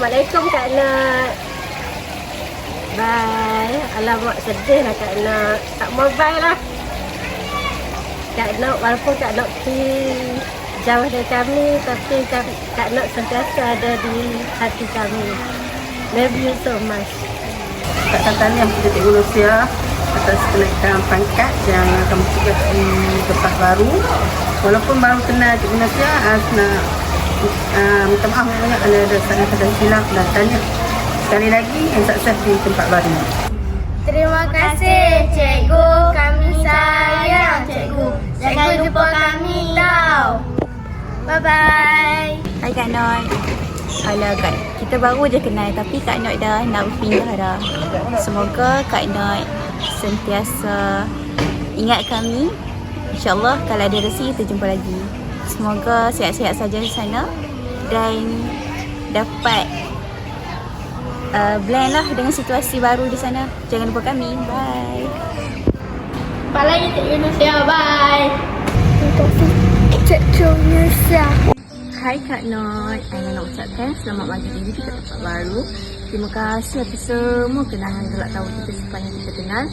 Assalamualaikum Kak Nat. Bye. Alamak sedih lah Kak Nat. Tak bye lah. Kak Nat walaupun Kak Nat pergi jauh dari kami tapi Kak, Nat sentiasa ada di hati kami. Love you so much. Kak tahniah kepada Cikgu Lucia atas kenaikan pangkat yang akan bertugas di tempat baru. Walaupun baru kenal Lucia, uh, nak uh, minta maaf banyak kerana ada sangat ada silap dan tahniah sekali lagi yang sukses di tempat baru. Terima kasih cikgu, kami sayang cikgu. Jangan lupa kami tau. Bye bye. Hai Kak Not. Alah Kak, kita baru je kenal tapi Kak Not dah nak berpindah dah. Semoga Kak Not sentiasa ingat kami. InsyaAllah kalau ada rezeki kita jumpa lagi. Semoga sihat-sihat saja di sana dan dapat uh, blend lah dengan situasi baru di sana. Jangan lupa kami. Bye. Jumpa lagi cikgu Nusia. Bye. Cikgu Nusia. Hai Kak Not, saya nak ucapkan selamat pagi diri kita tempat baru. Terima kasih atas semua kenangan gelak tahu kita sepanjang kita kenal.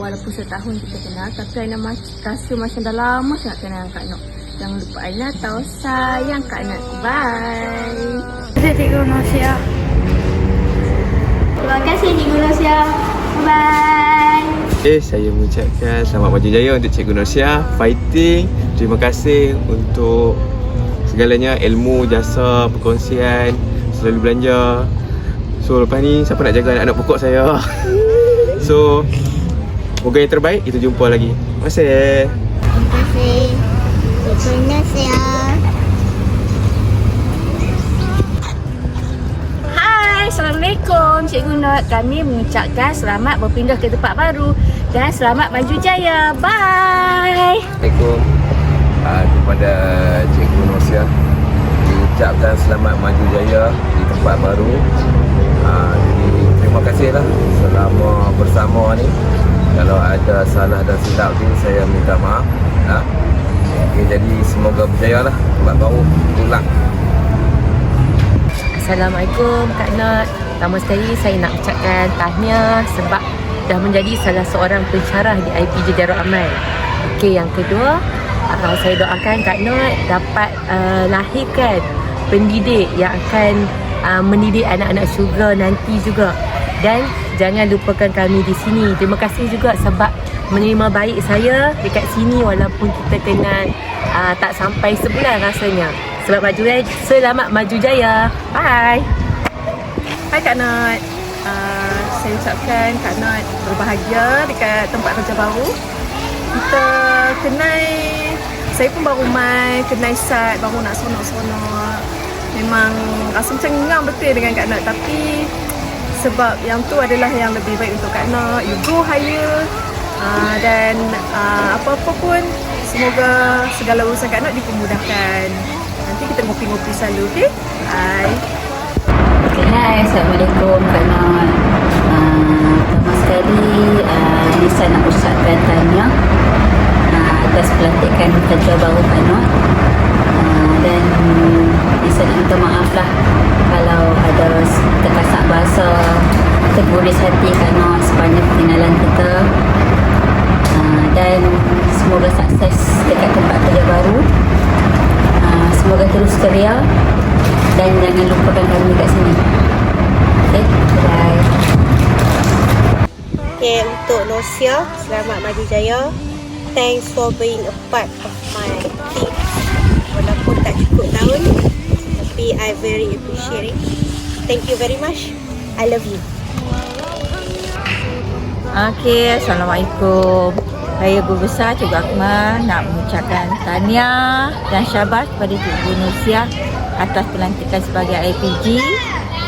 Walaupun setahun kita kenal, tapi Aina mas- rasa macam dah lama sangat kenal Kak Not. Jangan lupa Aina tahu sayang Kak Not. Bye. Terima kasih cikgu Nusia. Terima kasih cikgu Nusia. Bye. Eh, saya mengucapkan selamat maju jaya untuk Cikgu Norsia. Fighting. Terima kasih untuk segalanya ilmu, jasa, perkongsian, selalu belanja. So, lepas ni siapa nak jaga anak-anak pokok saya? So, semoga yang terbaik. Kita jumpa lagi. Terima kasih. Terima kasih Assalamualaikum Cikgu Not. Kami mengucapkan selamat berpindah ke tempat baru dan selamat maju jaya. Bye. Assalamualaikum uh, kepada Cikgu Nosia diucapkan selamat maju jaya di tempat baru uh, jadi terima kasihlah selama bersama ni kalau ada salah dan silap tu saya minta maaf uh. Okay, jadi semoga berjaya lah tempat baru pulang Assalamualaikum Kak Nat. Pertama sekali saya nak ucapkan tahniah sebab dah menjadi salah seorang pensyarah di IPJ Darul Amal. Okey, yang kedua, uh, saya doakan Kak Nat dapat uh, lahirkan pendidik yang akan uh, mendidik anak-anak syurga nanti juga. Dan jangan lupakan kami di sini. Terima kasih juga sebab menerima baik saya dekat sini walaupun kita kenal uh, tak sampai sebulan rasanya. Selamat maju jaya. Selamat maju jaya. Bye. Hai Kak Nat. Uh, saya ucapkan Kak Nat berbahagia dekat tempat kerja baru. Kita kenal, saya pun baru mai, kenal Sat, baru nak sonok-sonok. Memang rasa macam betul dengan Kak Nat tapi sebab yang tu adalah yang lebih baik untuk Kak Nat. You go higher uh, dan uh, apa-apa pun semoga segala urusan Kak Nat dipermudahkan. Nanti kita ngopi-ngopi selalu, okay? Bye. Okay, hai. Assalamualaikum Kak Not. Uh, pertama sekali, uh, nak ucapkan tahniah uh, atas pelantikan kerja baru Kak Not. Nak minta maaf lah kalau ada terkasak bahasa terguris hati Not sepanjang perkenalan kita. Uh, dan semoga sukses dekat tempat kerja baru. Uh, semoga terus ceria dan jangan lupakan kami kat sini. Okay, bye. Okay, untuk Nosia, selamat maju jaya. Thanks for being a part of my team. Walaupun tak cukup tahun, tapi I very appreciate it. Thank you very much. I love you. Okey, Assalamualaikum. Saya Guru Besar Cikgu Akmal nak mengucapkan tahniah dan syabas kepada Cikgu Nusia atas pelantikan sebagai IPG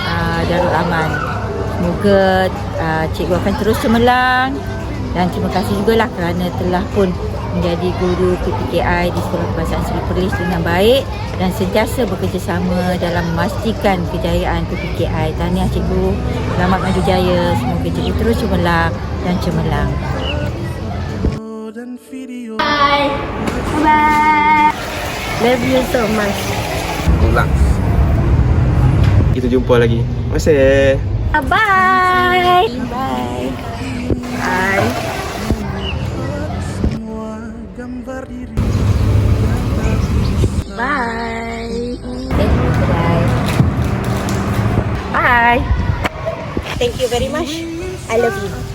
uh, Darul Aman. Semoga uh, Cikgu akan terus cemerlang dan terima kasih juga lah kerana telah pun menjadi guru PPKI di Sekolah Kebangsaan Seri Perlis dengan baik dan sentiasa bekerjasama dalam memastikan kejayaan PPKI. Tahniah Cikgu, selamat maju jaya. Semoga Cikgu terus cemerlang dan cemerlang. Bye. Bye. Love you so much. pulang kita jumpa lagi. Terima kasih. Bye. Bye. Bye. Bye. Eh, bye. Bye. Thank you very much. I love you.